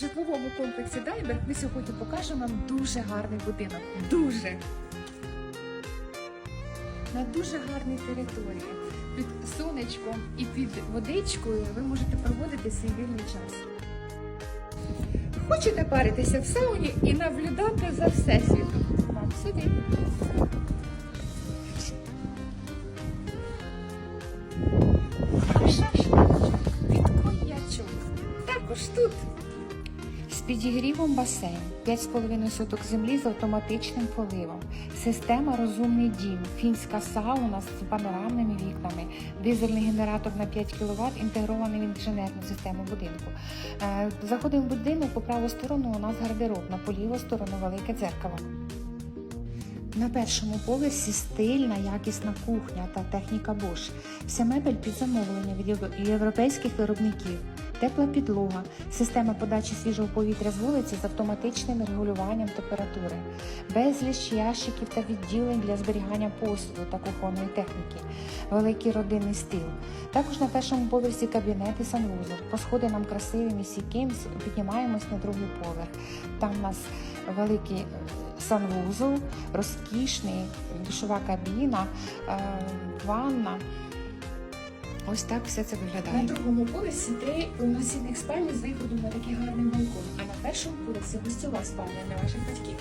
житловому комплексі Дайберг ми сьогодні покажемо вам дуже гарний будинок. Дуже! На дуже гарній території. Під сонечком і під водичкою ви можете проводити свій вільний час. Хочете паритися в сауні і наблюдати за всесвітом? Вам сюди. Також тут. Підігрівом басейн, 5,5 соток землі з автоматичним поливом, система Розумний дім, фінська сауна з панорамними вікнами, дизельний генератор на 5 кВт, інтегрований в інженерну систему будинку. Е, Заходимо в будинок, по праву сторону у нас гардероб, на по ліву сторону велике дзеркало. На першому поверсі стильна, якісна кухня та техніка Bosch. Вся мебель під замовлення від європейських виробників. Тепла підлога, система подачі свіжого повітря з вулиці з автоматичним регулюванням температури, безліч ящиків та відділень для зберігання посуду та кухонної техніки, великий родинний стіл. Також на першому поверсі кабінет і санвузол. По сходинам красивим і сіким піднімаємось на другий поверх. Там у нас великий е, санвузол, розкішний, душова кабіна, е, ванна. Ось так все це виглядає. На другому поверсі три повноцінних спальні з виходом на такий гарний балкон, а на першому поверсі гостьова спальня для ваших батьків.